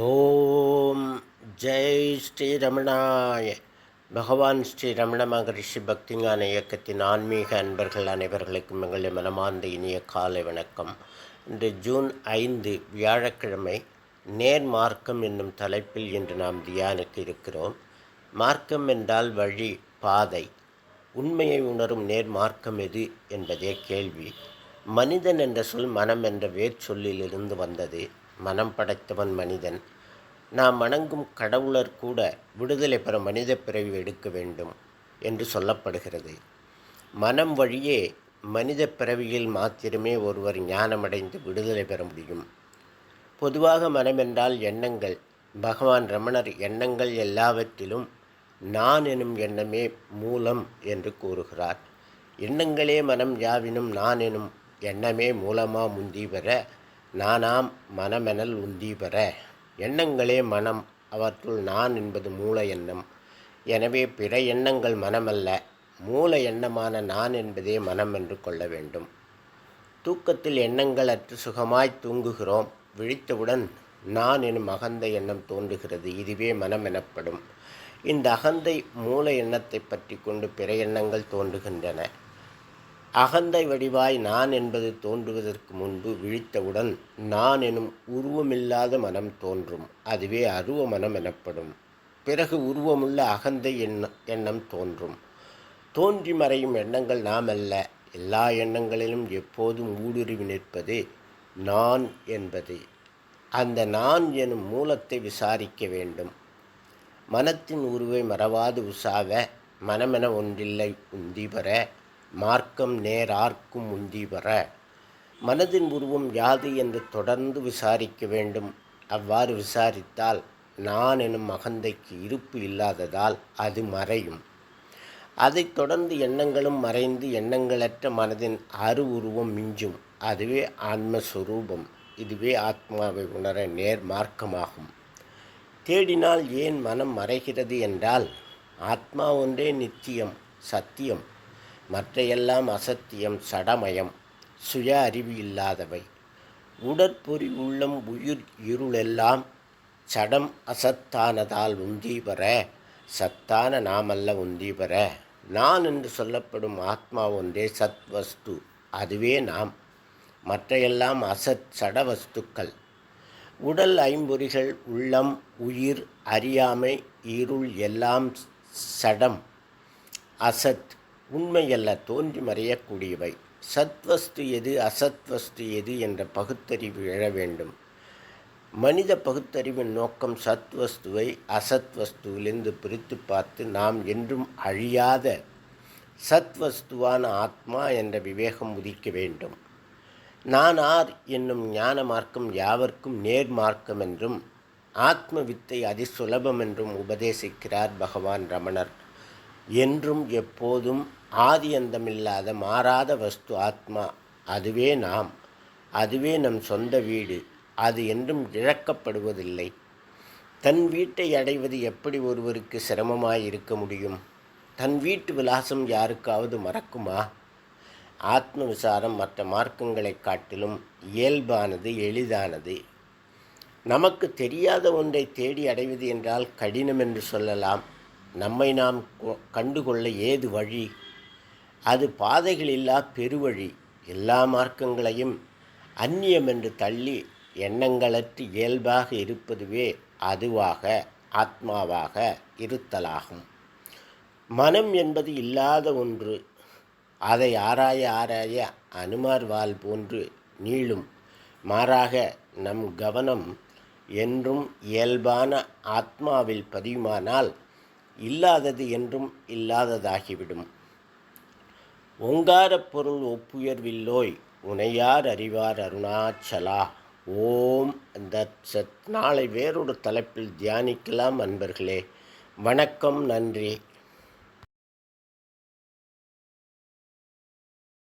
ஓம் ஜெய் ஸ்ரீ ரமணாய. பகவான் ஸ்ரீ ரமண மகரிஷி பக்திஞான இயக்கத்தின் ஆன்மீக அன்பர்கள் அனைவர்களுக்கும் எங்களை மனமார்ந்த இனிய காலை வணக்கம். இன்று ஜூன் ஐந்து வியாழக்கிழமை நேர் மார்க்கம் என்னும் தலைப்பில் இன்று நாம் தியானிக்க இருக்கிறோம். மார்க்கம் என்றால் வழி பாதை. உண்மையை உணரும் நேர் மார்க்கம் எது என்பதே கேள்வி. மனிதன் என்ற சொல் மனம் என்ற வேர் சொல்லிலிருந்து வந்தது. மனம் படைத்தவன் மனிதன். நாம் வணங்கும் கடவுளர் கூட விடுதலை பெற மனித பிறவி எடுக்க வேண்டும் என்று சொல்லப்படுகிறது. மனம் வழியே மனித பிறவியில் மாத்திரமே ஒருவர் ஞானமடைந்து விடுதலை பெற முடியும். பொதுவாக மனம் என்றால் எண்ணங்கள். பகவான் ரமணர் எண்ணங்கள் எல்லாவற்றிலும் நான் எனும் எண்ணமே மூலம் என்று கூறுகிறார். எண்ணங்களே மனம் யாவினும் நான் எனும் எண்ணமே மூலமாக முந்தி பெற நானாம் மனமெனல் உந்தி பெற எண்ணங்களே மனம் அவற்றுள் நான் என்பது மூல எண்ணம். எனவே பிற எண்ணங்கள் மனமல்ல மூல எண்ணமான நான் என்பதே மனம் என்று கொள்ள வேண்டும். தூக்கத்தில் எண்ணங்கள் அற்று சுகமாய் தூங்குகிறோம் விழித்தவுடன் நான் எனும் அகந்த எண்ணம் தோன்றுகிறது இதுவே மனம் எனப்படும். இந்த அகந்தை மூல எண்ணத்தை பற்றி கொண்டு பிற எண்ணங்கள் தோன்றுகின்றன. அகந்தை வடிவாய் நான் என்பது தோன்றுவதற்கு முன்பு விழித்தவுடன் நான் எனும் உருவமில்லாத மனம் தோன்றும். அதுவே அருவ மனம் எனப்படும். பிறகு உருவமுள்ள அகந்தை எண்ண எண்ணம் தோன்றும். தோன்றி மறையும் எண்ணங்கள் நாம் அல்ல. எல்லா எண்ணங்களிலும் எப்போதும் ஊடுருவி நிற்பது நான் என்பது. அந்த நான் எனும் மூலத்தை விசாரிக்க வேண்டும். மனத்தின் உருவை மறவாது உசாவ மனமென ஒன்றில்லை உந்தி பெற மார்க்கம் நேரார்க்கும் உந்தி வர மனதின் உருவம் யாது என்று தொடர்ந்து விசாரிக்க வேண்டும். அவ்வாறு விசாரித்தால் நான் எனும் அகந்தைக்கு இருப்பு இல்லாததால் அது மறையும். அதைத் தொடர்ந்து எண்ணங்களும் மறைந்து எண்ணங்களற்ற மனதின் அரு உருவம் மிஞ்சும். அதுவே ஆன்மஸ்வரூபம். இதுவே ஆத்மாவை உணர நேர் மார்க்கமாகும். தேடினால் ஏன் மனம் மறைகிறது என்றால் ஆத்மா ஒன்றே நித்தியம் சத்தியம். மற்றையெல்லாம் அசத்தியம் சடமயம் சுய அறிவு இல்லாதவை. உடற்பொறி உள்ளம் உயிர் இருளெல்லாம் சடம் அசத்தானதால் உந்தி பெற சத்தான நாமல்ல உந்தி பெற நான் என்று சொல்லப்படும் ஆத்மா ஒன்றே சத் வஸ்து அதுவே நாம். மற்றையெல்லாம் அசத் சட வஸ்துக்கள் உடல் ஐம்பொறிகள் உள்ளம் உயிர் அறியாமை இருள் எல்லாம் சடம் அசத் உண்மையல்ல தோன்றி மறையக்கூடியவை. சத்வஸ்து எது அசத்வஸ்து எது என்ற பகுத்தறிவு எழ வேண்டும். மனித பகுத்தறிவின் நோக்கம் சத்வஸ்துவை அசத்வஸ்துவிலிருந்து பிரித்து பார்த்து நாம் என்றும் அழியாத சத்வஸ்துவான ஆத்மா என்ற விவேகம் உதிக்க வேண்டும். நான் ஆர் என்னும் ஞான மார்க்கம் யாவர்க்கும் நேர் மார்க்கம் என்றும் ஆத்ம வித்தை அதிசுலபம் என்றும் உபதேசிக்கிறார் பகவான் ரமணர். என்றும் எப்போதும் ஆதி அந்தமில்லாத மாறாத வஸ்து ஆத்மா அதுவே நாம். அதுவே நம் சொந்த வீடு அது என்றும் இழக்கப்படுவதில்லை. தன் வீட்டை அடைவது எப்படி ஒருவருக்கு சிரமமாய் இருக்க முடியும்? தன் வீட்டு விலாசம் யாருக்காவது மறக்குமா? ஆத்ம விசாரம் மற்ற மார்க்கங்களை காட்டிலும் இயல்பானது எளிதானது. நமக்கு தெரியாத ஒன்றை தேடி அடைவது என்றால் கடினம் என்று சொல்லலாம். நம்மை நாம் கண்டுகொள்ள ஏது வழி? அது பாதைகள் இல்லா பெருவழி. எல்லா மார்க்கங்களையும் அந்நியம் என்று தள்ளி எண்ணங்களற்று இயல்பாக இருப்பதுவே அதுவாக ஆத்மாவாக இருத்தலாகும். மனம் என்பது இல்லாத ஒன்று. அதை ஆராய ஆராய அனுமார்வால் போன்று நீளும். மாறாக நம் கவனம் என்றும் இயல்பான ஆத்மாவில் பதியுமானால் இல்லாதது என்றும் இல்லாததாகிவிடும். ஒங்காரப் பொருள் ஒப்புயர்வில்லோய் உனையார் அறிவார் அருணாச்சலா. ஓம் தத் சத் நாளை வேறொரு தலைப்பில் தியானிக்கலாம் அன்பர்களே. வணக்கம் நன்றி.